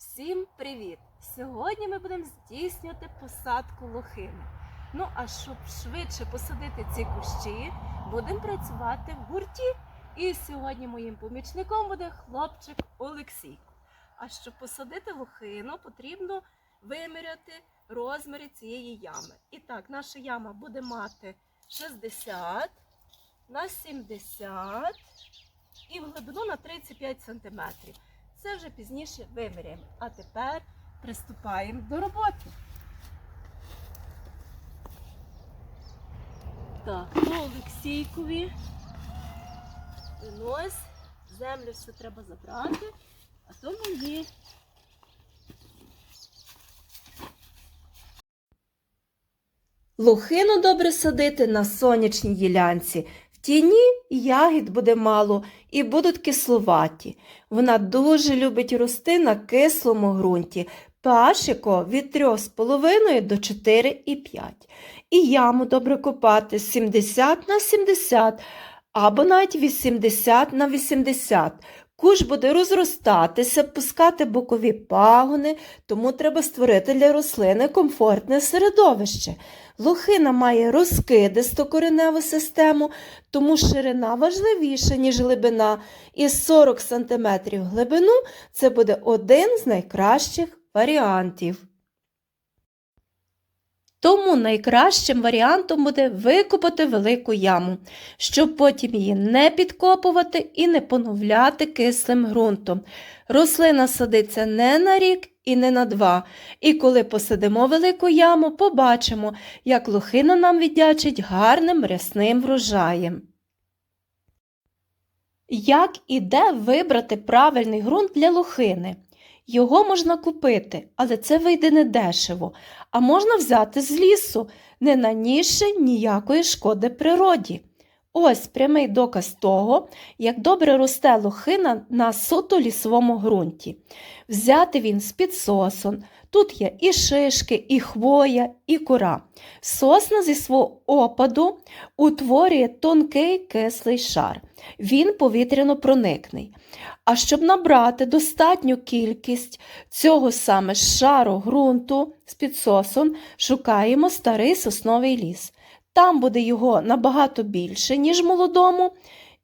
Всім привіт! Сьогодні ми будемо здійснювати посадку лохини. Ну а щоб швидше посадити ці кущі, будемо працювати в гурті. І сьогодні моїм помічником буде хлопчик Олексійко. А щоб посадити лохину, потрібно виміряти розміри цієї ями. І так, наша яма буде мати 60 на 70 і в глибину на 35 сантиметрів. Це вже пізніше виміряємо. А тепер приступаємо до роботи. Так, по Олексійкові винось, землю все треба забрати, а то мені. Лухину добре садити на сонячній ділянці. Тіні ягід буде мало і будуть кислуваті. Вона дуже любить рости на кислому ґрунті. Пашико від 3,5 до 4,5. І яму добре копати 70 на 70 або навіть 80 на 80. Куш буде розростатися, пускати бокові пагони, тому треба створити для рослини комфортне середовище. Лохина має розкидисту кореневу систему, тому ширина важливіша, ніж глибина, і 40 см глибину це буде один з найкращих варіантів. Тому найкращим варіантом буде викопати велику яму, щоб потім її не підкопувати і не поновляти кислим ґрунтом. Рослина садиться не на рік і не на два. І коли посадимо велику яму, побачимо, як лохина нам віддячить гарним рясним врожаєм. Як і де вибрати правильний ґрунт для лохини? Його можна купити, але це вийде недешево, а можна взяти з лісу, не нанісши ніякої шкоди природі. Ось прямий доказ того, як добре росте лохина на суто лісовому ґрунті. Взяти він з-під сосон. Тут є і шишки, і хвоя, і кора. Сосна зі свого опаду утворює тонкий кислий шар. Він повітряно проникний. А щоб набрати достатню кількість цього саме шару ґрунту з-під сосон, шукаємо старий сосновий ліс. Там буде його набагато більше, ніж молодому,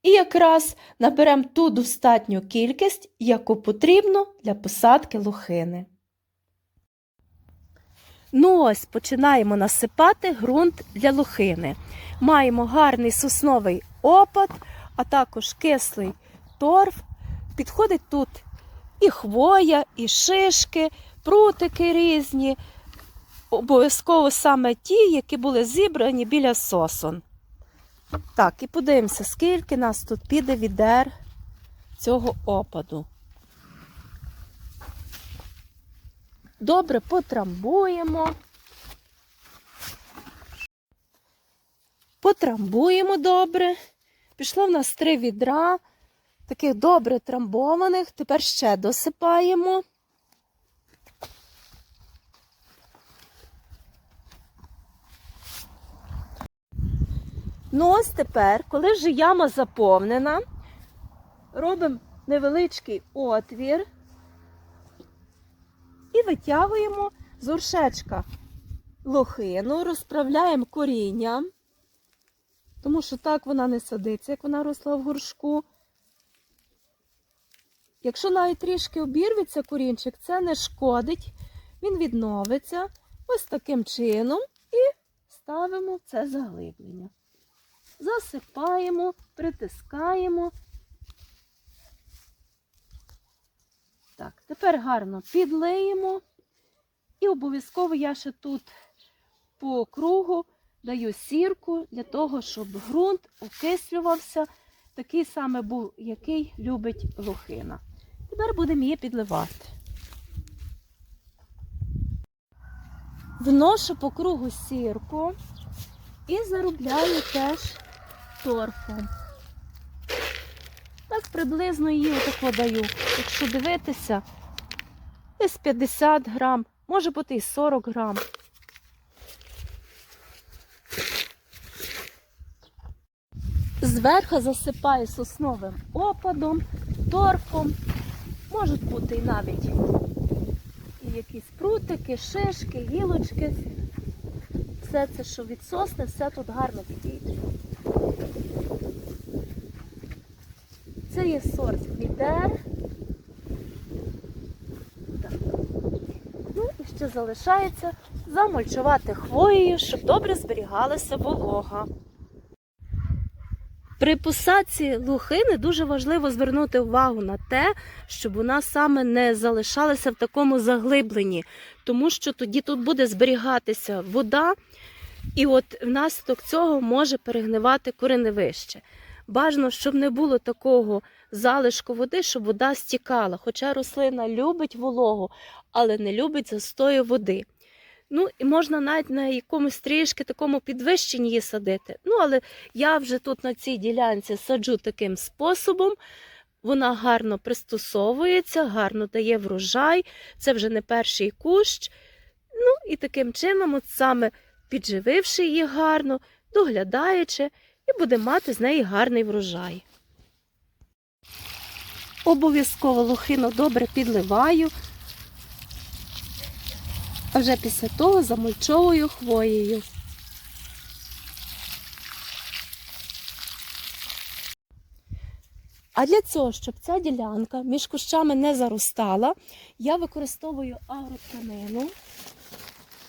і якраз наберемо ту достатню кількість, яку потрібно для посадки лохини. Ну ось починаємо насипати ґрунт для лохини. Маємо гарний сосновий опад, а також кислий торф. Підходить тут і хвоя, і шишки, прутики різні. Обов'язково саме ті, які були зібрані біля сосон. Так, і подивимося, скільки нас тут піде відер цього опаду. Добре потрамбуємо. Потрамбуємо добре. Пішло в нас три відра, таких добре трамбованих. Тепер ще досипаємо. Ну, ось тепер, коли вже яма заповнена, робимо невеличкий отвір і витягуємо з горшечка лохину, розправляємо коріння, тому що так вона не садиться, як вона росла в горшку. Якщо навіть трішки обірветься корінчик, це не шкодить, він відновиться ось таким чином і ставимо це заглиблення. Засипаємо, притискаємо. Так, тепер гарно підлиємо. І обов'язково я ще тут по кругу даю сірку для того, щоб ґрунт окислювався, такий саме був, який любить лохина. Тепер будемо її підливати. Вношу по кругу сірку і заробляю теж торфом. Так приблизно її отако даю. Якщо дивитися, десь 50 грам, може бути і 40 грам. Зверху засипаю сосновим опадом, торфом, можуть бути і навіть якісь прутики, шишки, гілочки. Все це, що від сосни, все тут гарно підійде. Це є сорт Мідер. Ну і ще залишається замульчувати хвоєю, щоб добре зберігалася волога. При посадці лухини дуже важливо звернути увагу на те, щоб вона саме не залишалася в такому заглибленні, тому що тоді тут буде зберігатися вода, і от внаслідок цього може перегнивати кореневище. Бажано, щоб не було такого залишку води, щоб вода стікала. Хоча рослина любить вологу, але не любить застою води. Ну і можна навіть на якомусь трішки такому підвищенні її садити. Ну, але я вже тут на цій ділянці саджу таким способом. Вона гарно пристосовується, гарно дає врожай. Це вже не перший кущ. Ну і таким чином, от саме піджививши її гарно, доглядаючи, і буде мати з неї гарний врожай. Обов'язково лохину добре підливаю, а вже після того замульчовую хвоєю. А для цього, щоб ця ділянка між кущами не заростала, я використовую агротканину,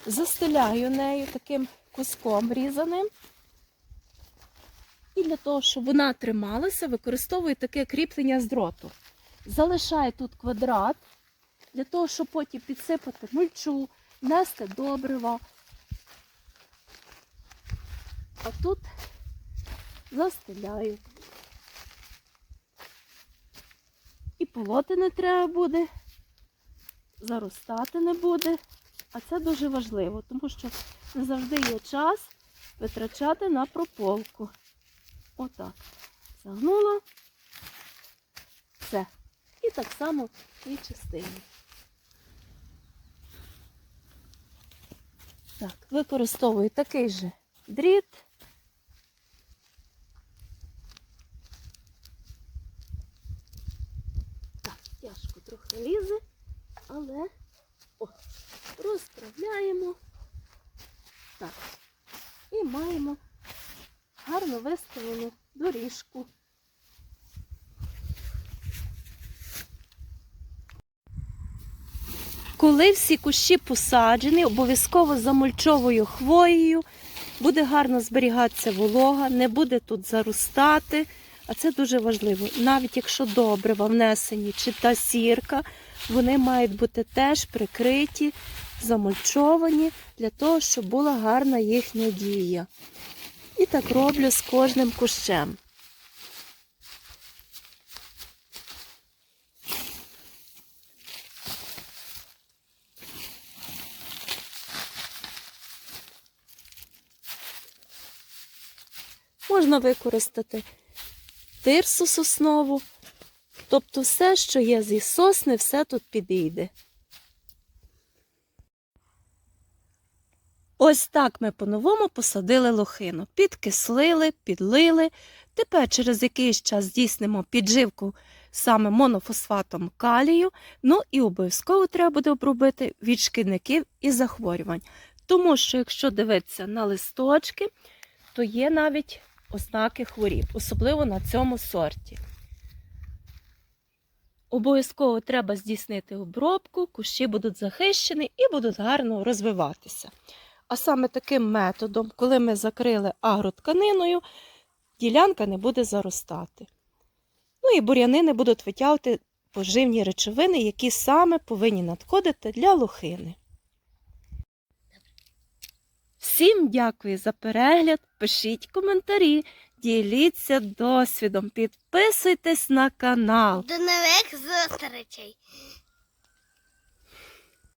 застеляю нею таким куском різаним. І для того, щоб вона трималася, використовую таке кріплення з дроту. Залишаю тут квадрат, для того, щоб потім підсипати мульчу, внести добрива. А тут застеляю. І полоти не треба буде, заростати не буде. А це дуже важливо, тому що не завжди є час витрачати на прополку. Отак. Загнула. Все. І так само в цій частині. Так, використовую такий же дріт. Так, тяжко трохи лізе, але о, розправляємо. Так. І маємо гарно виставлену доріжку. Коли всі кущі посаджені, обов'язково замульчовую хвоєю, буде гарно зберігатися волога, не буде тут заростати. А це дуже важливо. Навіть якщо добрива внесені чи та сірка, вони мають бути теж прикриті, замульчовані для того, щоб була гарна їхня дія. І так роблю з кожним кущем. Можна використати тирсу соснову, тобто все, що є зі сосни, все тут підійде. Ось так ми по-новому посадили лохину. Підкислили, підлили. Тепер через якийсь час здійснимо підживку саме монофосфатом калію. Ну і обов'язково треба буде обробити від шкідників і захворювань. Тому що, якщо дивитися на листочки, то є навіть ознаки хворіб, особливо на цьому сорті. Обов'язково треба здійснити обробку, кущі будуть захищені і будуть гарно розвиватися. А саме таким методом, коли ми закрили агротканиною, ділянка не буде заростати. Ну і бур'яни не будуть витягувати поживні речовини, які саме повинні надходити для лохини. Всім дякую за перегляд, пишіть коментарі, діліться досвідом, підписуйтесь на канал. До нових зустрічей!